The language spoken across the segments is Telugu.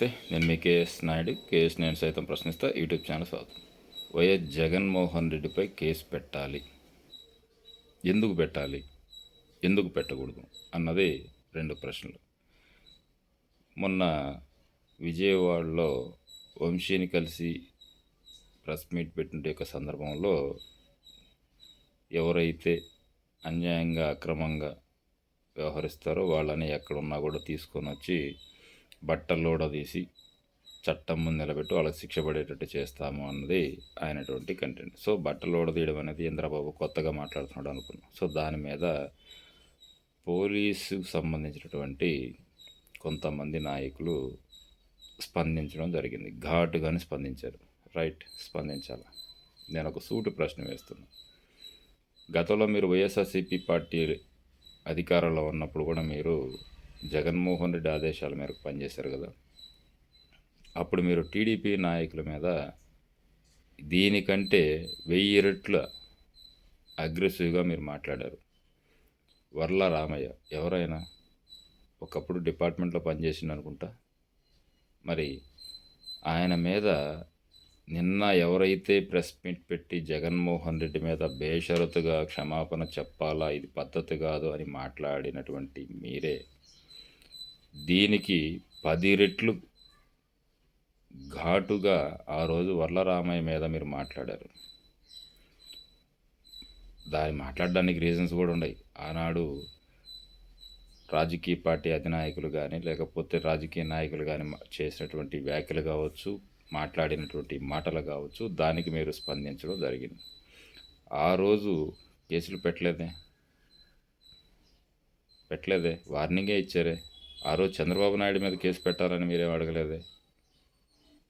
నమస్తే నేను మీ కేఎస్ నాయుడు. కేఎస్ నేను సైతం ప్రశ్నిస్తా. యూట్యూబ్ ఛానల్ స్వాగతం. వైఎస్ జగన్మోహన్ రెడ్డిపై కేసు పెట్టాలి? ఎందుకు పెట్టాలి? ఎందుకు పెట్టకూడదు? అన్నది రెండు ప్రశ్నలు. మొన్న విజయవాడలో వంశీని కలిసి ప్రెస్ మీట్ పెట్టిన యొక్క సందర్భంలో ఎవరైతే అన్యాయంగా అక్రమంగా వ్యవహరిస్తారో వాళ్ళని ఎక్కడున్నా కూడా తీసుకొని వచ్చి బట్టల్లోడ తీసి చట్టం ముందు నిలబెట్టి వాళ్ళకి శిక్ష పడేటట్టు చేస్తాము అన్నది ఆయనటువంటి కంటెంట్ సో బట్టలోడ తీయడం అనేది ఇంద్రబాబు కొత్తగా మాట్లాడుతున్నాడు అనుకున్నాం. సో దాని మీద పోలీసుకు సంబంధించినటువంటి కొంతమంది నాయకులు స్పందించడం జరిగింది. ఘాటుగానే స్పందించారు. రైట్ స్పందించాలి? నేను ఒక సూటు ప్రశ్న వేస్తున్నా. గతంలో మీరు వైఎస్ఆర్సీపీ పార్టీ అధికారంలో ఉన్నప్పుడు కూడా మీరు జగన్మోహన్ రెడ్డి ఆదేశాల మేరకు పనిచేశారు కదా. అప్పుడు మీరు టీడీపీ నాయకుల మీద దీనికంటే వెయ్యి రెట్ల అగ్రెసివ్గా మీరు మాట్లాడారు. వర్ల రామయ్య ఎవరైనా ఒకప్పుడు డిపార్ట్మెంట్లో పనిచేసింది అనుకుంటా? మరి ఆయన మీద నిన్న ఎవరైతే ప్రెస్ మీట్ పెట్టి జగన్మోహన్ రెడ్డి మీద బేషరతుగా క్షమాపణ చెప్పాలా ఇది పద్ధతి కాదు అని మాట్లాడినటువంటి మీరే దీనికి పది రెట్లు ఘాటుగా ఆ రోజు వర్లరామయ్య మీద మీరు మాట్లాడారు. దాన్ని మాట్లాడడానికి రీజన్స్ కూడా ఉన్నాయి. ఆనాడు రాజకీయ పార్టీ అధినాయకులు కానీ లేకపోతే రాజకీయ నాయకులు కానీ చేసినటువంటి వ్యాఖ్యలు కావచ్చు మాట్లాడినటువంటి మాటలు కావచ్చు దానికి మీరు స్పందించడం జరిగింది. ఆ రోజు కేసులు పెట్టలేదే? పెట్టలేదే? వార్నింగే ఇచ్చారే? ఆ రోజు చంద్రబాబు నాయుడు మీద కేసు పెట్టాలని మీరేం అడగలేదే?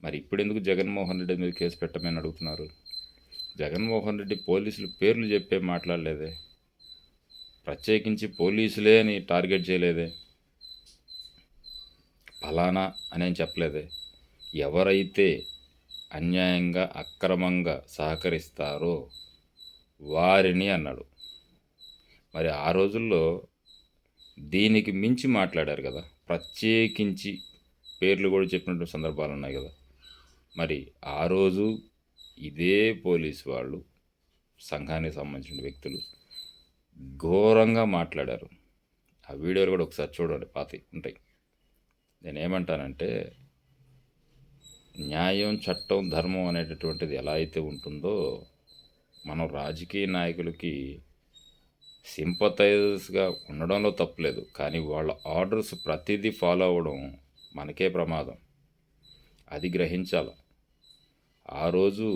మరి ఇప్పుడు ఎందుకు జగన్మోహన్ రెడ్డి మీద కేసు పెట్టమని అడుగుతున్నారు? జగన్మోహన్ రెడ్డి పోలీసులు పేర్లు చెప్పే మాట్లాడలేదే. ప్రత్యేకించి పోలీసులే అని టార్గెట్ చేయలేదే. ఫలానా అని చెప్పలేదే. ఎవరైతే అన్యాయంగా అక్రమంగా సహకరిస్తారో వారిని అన్నాడు. మరి ఆ రోజుల్లో దీనికి మించి మాట్లాడారు కదా. ప్రత్యేకించి పేర్లు కూడా చెప్పినటువంటి సందర్భాలు ఉన్నాయి కదా. మరి ఆ రోజు ఇదే పోలీస్ వాళ్ళు సంఘానికి సంబంధించిన వ్యక్తులు ఘోరంగా మాట్లాడారు. ఆ వీడియోలు కూడా ఒకసారి చూడండి పాతి ఉంటాయి. నేను ఏమంటానంటే న్యాయం చట్టం ధర్మం అనేటటువంటిది ఎలా అయితే ఉంటుందో మనం రాజకీయ నాయకులకి సింపతైజర్స్గా ఉండడంలో తప్పులేదు కానీ వాళ్ళ ఆర్డర్స్ ప్రతిదీ ఫాలో అవ్వడం మనకే ప్రమాదం. అది గ్రహించాలి. ఆ రోజు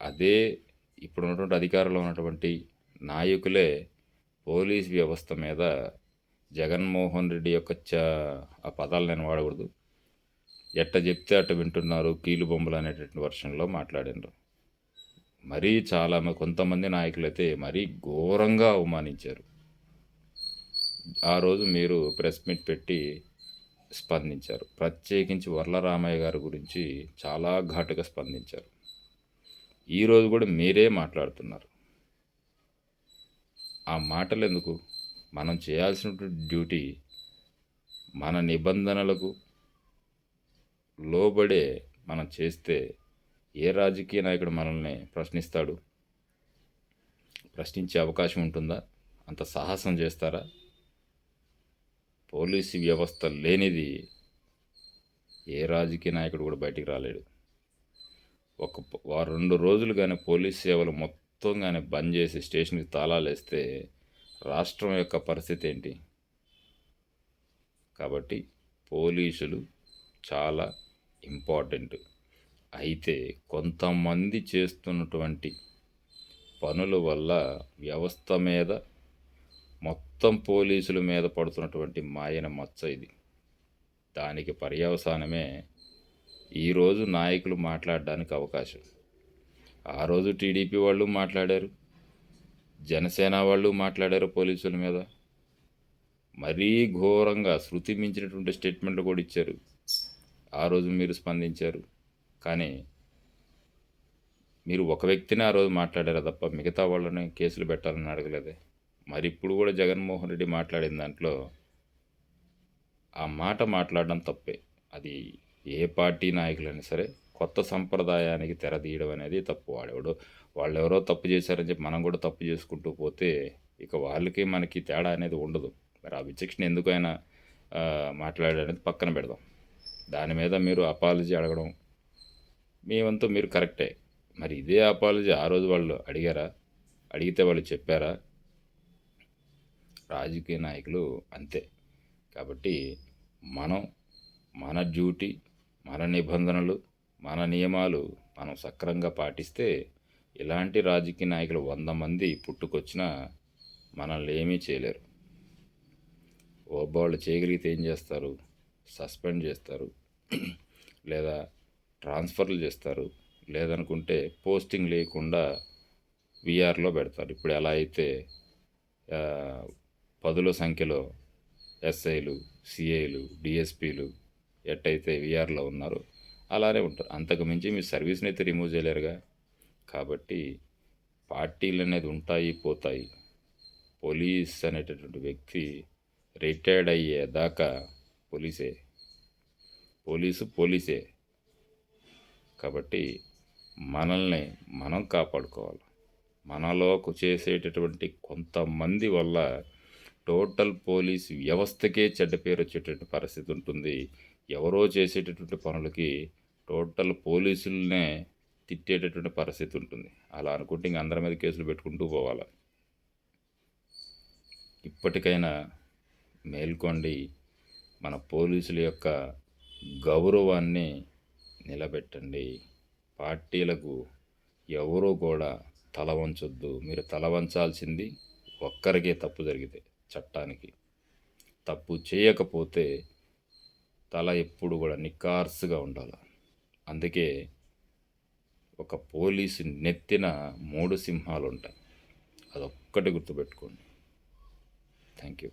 అదే ఇప్పుడు ఉన్నటువంటి అధికారంలో ఉన్నటువంటి నాయకులే పోలీస్ వ్యవస్థ మీద జగన్మోహన్ రెడ్డి యొక్క చ ఆ పదాలు నేను వాడకూడదు ఎట్ట చెప్తే అట్ట వింటున్నారు కీలు బొమ్మలు అనేటటువంటి వర్షంలో మాట్లాడినారు. మరీ చాలా కొంతమంది నాయకులైతే మరీ ఘోరంగా అవమానించారు. ఆ రోజు మీరు ప్రెస్ మీట్ పెట్టి స్పందించారు. ప్రత్యేకించి వరలరామయ్య గారి గురించి చాలా ఘాటుగా స్పందించారు. ఈరోజు కూడా మీరే మాట్లాడుతున్నారు. ఆ మాటలు ఎందుకు మనం చేయాల్సినటువంటి డ్యూటీ మన నిబంధనలకు లోబడే మనం చేస్తే ఏ రాజకీయ నాయకుడు మనల్ని ప్రశ్నిస్తాడు? ప్రశ్నించే అవకాశం ఉంటుందా? అంత సాహసం చేస్తారా? పోలీసు వ్యవస్థ లేనిది ఏ రాజకీయ నాయకుడు కూడా బయటికి రాలేడు. ఒక వారు రెండు రోజులు కానీ పోలీస్ సేవలు మొత్తం కానీ బంద్ చేసి స్టేషన్కి తాళాలు వేస్తే రాష్ట్రం యొక్క పరిస్థితి ఏంటి? కాబట్టి పోలీసులు చాలా ఇంపార్టెంట్. అయితే కొంతమంది చేస్తున్నటువంటి పనుల వల్ల వ్యవస్థ మీద మొత్తం పోలీసుల మీద పడుతున్నటువంటి మాయన మచ్చ ఇది. దానికి పర్యవసానమే ఈరోజు నాయకులు మాట్లాడడానికి అవకాశం. ఆ రోజు టీడీపీ వాళ్ళు మాట్లాడారు జనసేన వాళ్ళు మాట్లాడారు పోలీసుల మీద. మరీ ఘోరంగా శృతి మించినటువంటి స్టేట్మెంట్లు కూడా ఇచ్చారు. ఆ రోజు మీరు స్పందించారు. కానీ మీరు ఒక వ్యక్తిని ఆ రోజు మాట్లాడారు తప్ప మిగతా వాళ్ళని కేసులు పెట్టాలని అడగలేదే? మరి ఇప్పుడు కూడా జగన్మోహన్ రెడ్డి మాట్లాడిన దాంట్లో ఆ మాట మాట్లాడడం తప్పే. అది ఏ పార్టీ నాయకులైనా సరే కొత్త సంప్రదాయానికి తెరదీయడం అనేది తప్పు. వాడెవడో వాళ్ళు ఎవరో తప్పు చేశారని చెప్పి మనం కూడా తప్పు చేసుకుంటూ పోతే ఇక వాళ్ళకి మనకి తేడా అనేది ఉండదు. మరి ఆ విచక్షణ ఎందుకైనా మాట్లాడేది పక్కన పెడదాం. దాని మీద మీరు అపాలజీ అడగడం మేమంతా మీరు కరెక్టే. మరి ఇదే అపాలజీ ఆ రోజు వాళ్ళు అడిగారా? అడిగితే వాళ్ళు చెప్పారా? రాజకీయ నాయకులు అంతే. కాబట్టి మనం మన డ్యూటీ మన నిబంధనలు మన నియమాలు మనం సక్రమంగా పాటిస్తే ఇలాంటి రాజకీయ నాయకులు వంద మంది పుట్టుకొచ్చినా మనల్ని ఏమీ చేయలేరు. వాళ్ళు చేయగలిగితే ఏం చేస్తారు? సస్పెండ్ చేస్తారు. లేదా ట్రాన్స్ఫర్లు చేస్తారు. లేదనుకుంటే పోస్టింగ్ లేకుండా విఆర్లో పెడతారు. ఇప్పుడు ఎలా అయితే పదుల సంఖ్యలో ఎస్ఐలు సిఐలు డిఎస్పీలు ఎట్టయితే విఆర్లో ఉన్నారో అలానే ఉంటారు. అంతకు మించి మీ సర్వీస్ని అయితే రిమూవ్ చేయలేరుగా. కాబట్టి పార్టీలు అనేది ఉంటాయి పోతాయి. పోలీస్ అనేటటువంటి వ్యక్తి రిటైర్డ్ అయ్యేదాకా పోలీసే. పోలీసు పోలీసే. కాబట్టి మనల్ని మనం కాపాడుకోవాలి. మనలో చేసేటటువంటి కొంతమంది వల్ల టోటల్ పోలీస్ వ్యవస్థకే చెడ్డ పేరు వచ్చేటటువంటి పరిస్థితి ఉంటుంది. ఎవరో చేసేటటువంటి పనులకి టోటల్ పోలీసులనే తిట్టేటటువంటి పరిస్థితి ఉంటుంది. అలా అనుకుంటే ఇంక అందరి మీద కేసులు పెట్టుకుంటూ పోవాలి? ఇప్పటికైనా మేల్కొండి మన పోలీసుల యొక్క గౌరవాన్ని నిలబెట్టండి. పార్టీలకు ఎవరూ కూడా తల వంచొద్దు. మీరు తల వంచాల్సింది ఒక్కరికే తప్పు జరిగితే చట్టానికి. తప్పు చేయకపోతే తల ఎప్పుడు కూడా నికార్సుగా ఉండాలి. అందుకే ఒక పోలీసు నెత్తిన మూడు సింహాలు ఉంటాయి అదొక్కటి గుర్తుపెట్టుకోండి. Thank you.